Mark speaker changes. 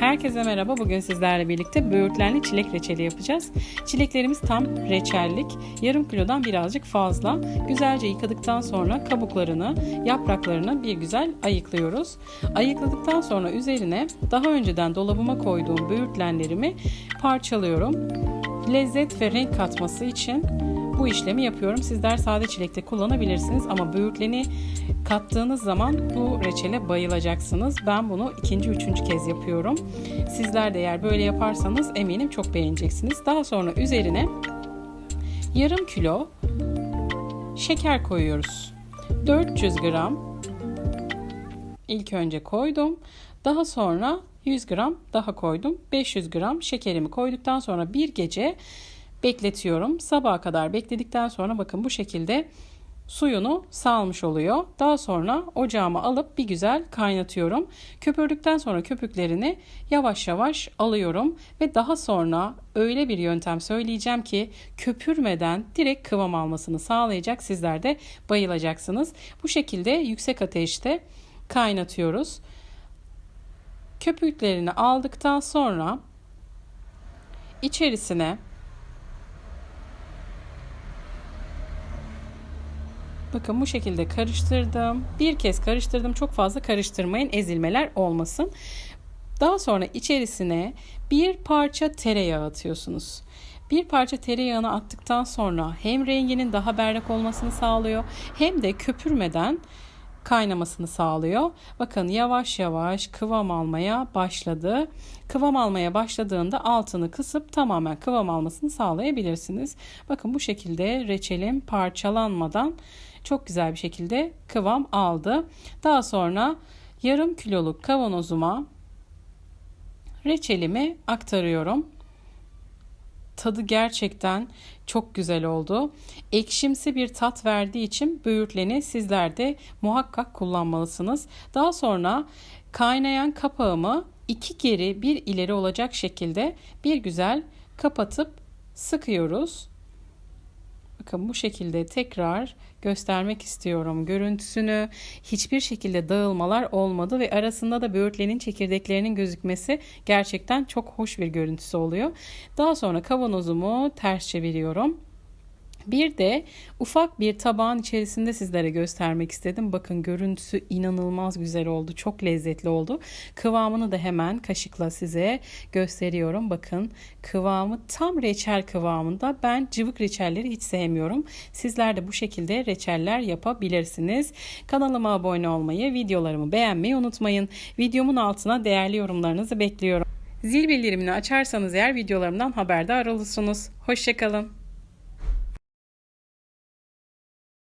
Speaker 1: Herkese merhaba. Bugün sizlerle birlikte böğürtlenli çilek reçeli yapacağız. Çileklerimiz tam reçellik. Yarım kilodan birazcık fazla. Güzelce yıkadıktan sonra kabuklarını, yapraklarını bir güzel ayıklıyoruz. Ayıkladıktan sonra üzerine daha önceden dolabıma koyduğum böğürtlenlerimi parçalıyorum. Lezzet ve renk katması için bu işlemi yapıyorum. Sizler sade çilekte kullanabilirsiniz ama böğürtleni kattığınız zaman bu reçele bayılacaksınız. Ben bunu ikinci, üçüncü kez yapıyorum. Sizler de eğer böyle yaparsanız eminim çok beğeneceksiniz. Daha sonra üzerine yarım kilo şeker koyuyoruz. 400 gram ilk önce koydum. Daha sonra 100 gram daha koydum. 500 gram şekerimi koyduktan sonra bir gece bekletiyorum. Sabaha kadar bekledikten sonra bakın bu şekilde suyunu salmış oluyor. Daha sonra ocağıma alıp bir güzel kaynatıyorum. Köpürdükten sonra köpüklerini yavaş yavaş alıyorum ve daha sonra öyle bir yöntem söyleyeceğim ki köpürmeden direkt kıvam almasını sağlayacak. Sizler de bayılacaksınız. Bu şekilde yüksek ateşte kaynatıyoruz. Köpüklerini aldıktan sonra içerisine Bakın bu şekilde karıştırdım. Bir kez karıştırdım. Çok fazla karıştırmayın. Ezilmeler olmasın. Daha sonra içerisine bir parça tereyağı atıyorsunuz. Bir parça tereyağını attıktan sonra hem renginin daha berrak olmasını sağlıyor hem de köpürmeden kaynamasını sağlıyor. Bakın yavaş yavaş kıvam almaya başladı. Kıvam almaya başladığında altını kısıp tamamen kıvam almasını sağlayabilirsiniz. Bakın bu şekilde reçelim parçalanmadan çok güzel bir şekilde kıvam aldı. Daha sonra yarım kiloluk kavanozuma reçelimi aktarıyorum. Tadı gerçekten çok güzel oldu. Ekşimsi bir tat verdiği için böğürtleni sizler de muhakkak kullanmalısınız. Daha sonra kaynayan kapağımı iki geri bir ileri olacak şekilde bir güzel kapatıp sıkıyoruz. Bakın bu şekilde tekrar göstermek istiyorum görüntüsünü. Hiçbir şekilde dağılmalar olmadı ve arasında da böğürtlenin çekirdeklerinin gözükmesi gerçekten çok hoş bir görüntüsü oluyor. Daha sonra kavanozumu ters çeviriyorum. Bir de ufak bir tabağın içerisinde sizlere göstermek istedim. Bakın görüntüsü inanılmaz güzel oldu. Çok lezzetli oldu. Kıvamını da hemen kaşıkla size gösteriyorum. Bakın kıvamı tam reçel kıvamında. Ben cıvık reçelleri hiç sevmiyorum. Sizler de bu şekilde reçeller yapabilirsiniz. Kanalıma abone olmayı, videolarımı beğenmeyi unutmayın. Videomun altına değerli yorumlarınızı bekliyorum. Zil bildirimini açarsanız eğer videolarımdan haberdar olursunuz. Hoşçakalın.